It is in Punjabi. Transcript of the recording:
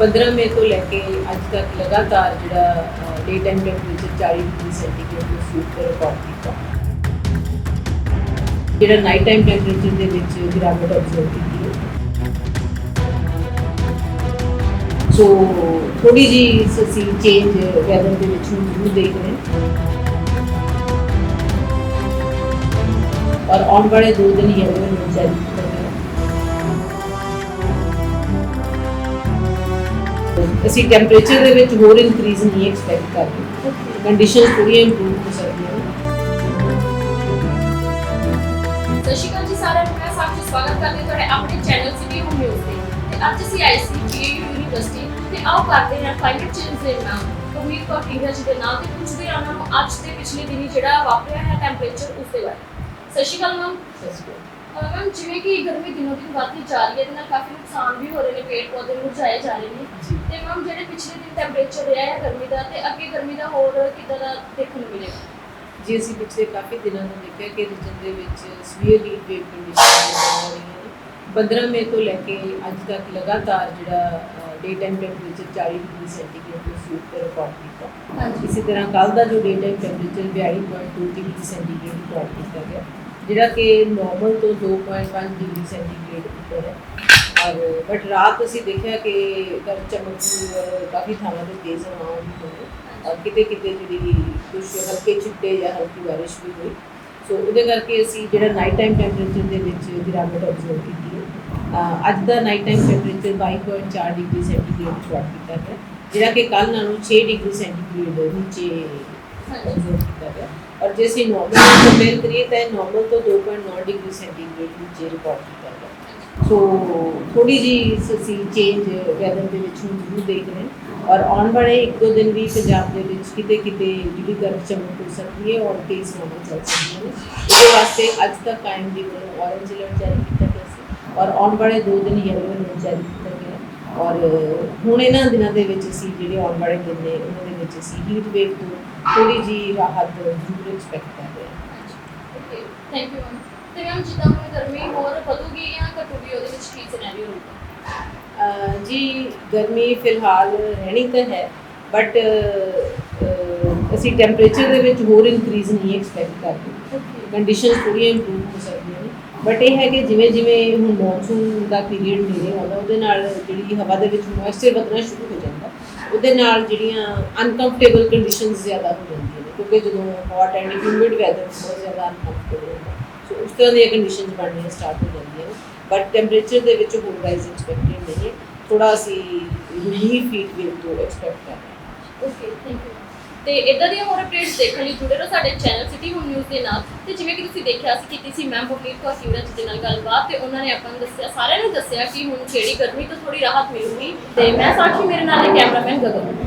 15 ਮਈ ਤੋਂ ਲੈ ਕੇ ਅੱਜ ਤੱਕ ਲਗਾਤਾਰ ਜਿਹੜਾ ਡੇ ਟਾਈਮ ਟੈਂਪਰੇਚਰ 40 ਡਿਗਰੀ ਸੈਂਟੀਗ੍ਰੇਡ ਨੂੰ ਸੂਟ ਤੇ ਰਿਕਾਰਡ ਕੀਤਾ। ਜਿਹੜਾ ਨਾਈਟ ਟਾਈਮ ਟੈਂਪਰੇਚਰ ਦੇ ਵਿੱਚ ਗਿਰਾਵਟ ਅਬਜ਼ਰਵ ਕੀਤੀ ਹੈ। ਸੋ ਥੋੜੀ ਜੀ ਅਸੀਂ ਚੇਂਜ ਵੈਦਰ ਦੇ ਵਿੱਚ ਹੁਣ ਜ਼ਰੂਰ ਦੇਖ ਰਹੇ ਹਾਂ। ਔਰ ਆਉਣ ਵਾਲੇ ਦੋ ਦਿਨ ਯੈਲੋ ਅਲਰਟ ਜਾਰੀ ਅਸੀਂ ਟੈਂਪਰੇਚਰ ਦੇ ਵਿੱਚ ਹੋਰ ਇਨਕਰੀਜ਼ ਨਹੀਂ ਐਕਸਪੈਕਟ ਕਰ ਰਹੇ। ਕੰਡੀਸ਼ਨਸ ਥੋੜ੍ਹੀਆਂ ਇੰਪਰੂਵ ਹੋ ਸਕਦੀਆਂ ਨੇ। ਸਤਿ ਸ਼੍ਰੀ ਅਕਾਲ ਜੀ ਸਾਰਿਆਂ ਨੂੰ ਮੈਂ ਸਾਖੀ ਸਵਾਗਤ ਕਰਦੀ ਤੁਹਾਡੇ ਆਪਣੇ ਚੈਨਲ ਸਿਟੀ ਹੋਮ ਨਿਊਜ਼ ਤੇ। ਤੇ ਅੱਜ ਅਸੀਂ ਆਏ ਸੀ ਪੀਯੂ ਯੂਨੀਵਰਸਿਟੀ ਤੇ ਆਓ ਕਰਦੇ ਹਾਂ ਕਲਾਈਮੇਟ ਚੇਂਜ ਦੇ ਨਾਲ ਕਮੀਰ ਕੌਰ ਟਿੰਗਾ ਜੀ ਦੇ ਨਾਲ ਤੇ ਪੁੱਛਦੇ ਹਾਂ ਉਹਨਾਂ ਨੂੰ ਅੱਜ ਤੇ ਪਿਛਲੇ ਦਿਨੀ ਜਿਹੜਾ ਵਾਪਰਿਆ ਹੈ ਟੈਂਪਰੇਚਰ ਉਸ ਦੇ ਬਾਰੇ। ਸਤਿ ਸ਼੍ਰੀ ਅਕਾਲ ਮੈਮ ਸਤਿ ਸ਼੍ਰੀ ਅਕਾਲ। ਮੈਮ ਜਿਵੇਂ ਕਿ ਗਰਮੀ ਦਿਨੋਂ ਦਿਨ ਵੱਧਦੀ ਜਾ ਰਹੀ ਹੈ ਇਹਦੇ ਨਾਲ ਕਾਫੀ ਨੁਕਸਾਨ ਵੀ ਹੋ ਰਹੇ ਨੇ ਪੇੜ ਪੌਦੇ ਮੁਰਝਾਏ ਜਾ ਰਹੇ ਨੇ। ਤੇ ਮੈਮ ਜਿਹੜੇ ਪਿਛਲੇ ਦਿਨ ਟੈਂਪਰੇਚਰ ਰਿਹਾ ਹੈ ਗਰਮੀ ਦਾ ਤੇ ਅੱਗੇ ਗਰਮੀ ਦਾ ਹੋਰ ਕਿੱਦਾਂ ਦਾ ਦੇਖਣ ਨੂੰ ਮਿਲੇਗਾ? ਜੀ ਅਸੀਂ ਪਿਛਲੇ ਕਾਫੀ ਦਿਨਾਂ ਤੋਂ ਦੇਖਿਆ ਕਿ ਰੀਜਨ ਦੇ ਵਿੱਚ ਸਵੀਅਰ ਹੀਟ ਵੇਵ ਕੰਡੀਸ਼ਨਸ ਆ ਰਹੀਆਂ ਨੇ। 15 ਮਈ ਤੋਂ ਲੈ ਕੇ ਅੱਜ ਤੱਕ ਲਗਾਤਾਰ ਜਿਹੜਾ ਡੇ ਟਾਈਮ ਟੈਂਪਰੇਚਰ 40 ਡਿਗਰੀ ਸੈਂਟੀਗ੍ਰੇਡ ਨੂੰ ਸੂਟ ਤੇ ਰਿਕਾਰਡ ਕੀਤਾ ਇਸੇ ਤਰ੍ਹਾਂ ਕੱਲ ਦਾ ਜੋ day time temperature 42.2 degree centigrade record ਕੀਤਾ ਗਿਆ। ਜਿਹੜਾ ਕਿ ਨਾਰਮਲ ਤੋਂ 2.5 ਡਿਗਰੀ ਸੈਂਟੀਗ੍ਰੇਡ ਉੱਪਰ ਹੈ। ਔਰ ਬਟ ਰਾਤ ਅਸੀਂ ਦੇਖਿਆ ਕਿ ਗਰਮ ਚਮਕ ਕਾਫੀ ਥਾਵਾਂ ਤੇ ਤੇਜ਼ ਹਵਾਵਾਂ ਵੀ ਹੋਈਆਂ ਔਰ ਕਿਤੇ ਕਿਤੇ ਜਿਹੜੀ ਕੁਝ ਹਲਕੇ ਛਿੱਟੇ ਜਾਂ ਹਲਕੀ ਬਾਰਿਸ਼ ਵੀ ਹੋਈ। ਸੋ ਉਹਦੇ ਕਰਕੇ ਅਸੀਂ ਜਿਹੜਾ ਨਾਈਟ ਟਾਈਮ ਟੈਂਪਰੇਚਰ ਦੇ ਵਿੱਚ ਗਿਰਾਵਟ ਅਬਜ਼ਰਵ ਕੀਤੀ ਹੈ। ਅੱਜ ਦਾ night time temperature 22.4 degree centigrade record ਕੀਤਾ ਗਿਆ। ਜਿਹੜਾ ਕਿ ਕੱਲ ਨਾਲੋਂ 6 ਡਿਗਰੀ ਸੈਂਟੀਗ੍ਰੇਡ ਨੀਚੇ ਅਬਜ਼ਰਵ ਕੀਤਾ ਗਿਆ। ਔਰ ਜੇ ਅਸੀਂ ਨਾਰਮਲ ਨੂੰ ਕੰਪੇਅਰ ਕਰੀਏ ਤਾਂ ਨਾਰਮਲ ਤੋਂ 2.9 ਡਿਗਰੀ ਸੈਂਟੀਗ੍ਰੇਡ ਨੀਚੇ ਰਿਕਾਰਡ ਕੀਤਾ ਗਿਆ ਸੋ ਥੋੜੀ ਜੀ ਅਸੀਂ ਚੇਂਜ ਵੈਦਰ ਦੇ ਵਿੱਚ ਹੁਣ ਜ਼ਰੂਰ ਦੇਖ ਰਹੇ ਹਾਂ। ਔਰ ਆਉਣ ਵਾਲੇ ਇੱਕ ਦੋ ਦਿਨ ਵੀ ਪੰਜਾਬ ਦੇ ਵਿੱਚ ਕਿਤੇ ਕਿਤੇ ਜਿਹੜੀ ਗਰਮ ਚਮਕ ਹੋ ਸਕਦੀ ਹੈ ਔਰ ਤੇਜ਼ ਹਵਾਵਾਂ ਚੱਲ ਸਕਦੀ ਹੈ। ਉਹਦੇ ਵਾਸਤੇ ਅੱਜ ਤੱਕ ਕਾਇਮ ਦੀ ਵੱਲੋਂ ਔਰੰਜ ਅਲਰਟ ਜਾਰੀ ਕੀਤਾ ਗਿਆ ਸੀ, ਔਰ ਆਉਣ ਵਾਲੇ ਦੋ ਦਿਨ ਯੈਲੋ ਅਲਰਟ ਜਾਰੀ ਕੀਤਾ ਗਿਆ ਔਰ ਹੁਣ ਇਹਨਾਂ ਦਿਨਾਂ ਦੇ ਵਿੱਚ ਅਸੀਂ ਜਿਹੜੇ ਆਉਣ ਵਾਲੇ ਦਿਨ ਨੇ ਉਹਨਾਂ ਦੇ ਵਿੱਚ ਅਸੀਂ ਹੀਟ ਵੇਵ ਤੋਂ ਥੋੜੀ ਜੀ ਰਾਹਤ ਜ਼ਰੂਰ ਐਕਸਪੈਕਟ ਕਰ ਰਹੇ ਹਾਂ। ਓਕੇ ਥੈਂਕ ਯੂ ਮੈਮ ਤੇ ਮੈਮ ਜਿੱਦਾਂ ਹੁਣ ਗਰਮੀ ਹੋਰ ਵਧੂਗੀ ਜਾਂ ਘਟੂਗੀ ਉਹਦੇ ਵਿੱਚ ਕੀ ਸਿਨੈਰੀਓ ਹੋਊਗਾ ਅਹ ਜੀ ਗਰਮੀ ਫਿਲਹਾਲ ਰਹਿਣੀ ਤਾਂ ਹੈ ਬਟ ਅਸੀਂ ਟੈਂਪਰੇਚਰ ਦੇ ਵਿੱਚ ਹੋਰ ਇਨਕਰੀਜ਼ ਨਹੀਂ ਐਕਸਪੈਕਟ ਕਰਦੇ ਕੰਡੀਸ਼ਨਸ ਥੋੜ੍ਹੀਆਂ ਇੰਪਰੂਵ ਹੋ ਸਕਦੀਆਂ। ਬਟ ਇਹ ਹੈ ਕਿ ਜਿਵੇਂ ਜਿਵੇਂ ਹੁਣ ਮੌਨਸੂਨ ਦਾ ਪੀਰੀਅਡ ਨੇੜੇ ਆਉਂਦਾ, ਉਹਦੇ ਨਾਲ ਜਿਹੜੀ ਹਵਾ ਦੇ ਵਿੱਚ ਮੋਇਸਚਰ ਵਧਣਾ ਸ਼ੁਰੂ ਹੋ ਜਾਂਦਾ, ਉਹਦੇ ਨਾਲ ਜਿਹੜੀਆਂ ਅਨਕੰਫਰਟੇਬਲ ਕੰਡੀਸ਼ਨਸ ਜ਼ਿਆਦਾ ਹੋ ਜਾਂਦੀਆਂ ਨੇ, ਕਿਉਂਕਿ ਜਦੋਂ ਹੌਟ ਐਂਡ ਹਿਊਮਿਡ ਵੈਦਰ ਬਹੁਤ ਜ਼ਿਆਦਾ ਅਨਕੰਫਰਟੇਬਲ ਹੁੰਦਾ। ਸੋ ਉਸ ਤਰ੍ਹਾਂ ਦੀਆਂ ਕੰਡੀਸ਼ਨਸ ਬਣਨੀਆਂ ਸਟਾਰਟ ਹੋ ਜਾਂਦੀਆਂ ਨੇ। ਬਟ ਟੈਂਪਰੇਚਰ ਦੇ ਵਿੱਚ ਹੋਰ ਰਾਈਜ਼ ਐਕਸਪੈਕਟਡ ਨਹੀਂ ਥੋੜਾ ਅਸੀਂ ਰਿਲੀਫ ਹੀਟ ਵੇਵ ਤੋਂ ਐਕਸਪੈਕਟ ਕਰ ਰਹੇ ਹਾਂ। ਓਕੇ ਥੈਂਕ ਯੂ ਤੇ ਇਦਾਂ ਦੀਆਂ ਹੋਰ ਅਪਡੇਟਸ ਦੇਖਣ ਲਈ ਜੁੜੇ ਰਹੋ ਸਾਡੇ ਚੈਨਲ ਸਿਟੀ ਹੋਮ ਨਿਊਜ਼ ਦੇ ਨਾਲ। ਤੇ ਜਿਵੇਂ ਕਿ ਤੁਸੀਂ ਦੇਖਿਆ ਸੀ ਕੀਤੀ ਸੀ ਮੈਮ ਬੁਕੀਰ ਕੌਰ ਕਿਵਰਾ ਦੇ ਨਾਲ ਗੱਲਬਾਤ ਤੇ ਉਹਨਾਂ ਨੇ ਆਪਾਂ ਨੂੰ ਦੱਸਿਆ, ਸਾਰਿਆਂ ਨੂੰ ਦੱਸਿਆ ਕਿ ਹੁਣ ਜਿਹੜੀ ਗਰਮੀ ਤੋਂ ਥੋੜੀ ਰਾਹਤ ਮਿਲੂਗੀ। ਤੇ ਮੈਂ ਸਾਖੀ ਮੇਰੇ ਨਾਲ ਕੈਮਰਾਮੈਨ ਗਗਨ।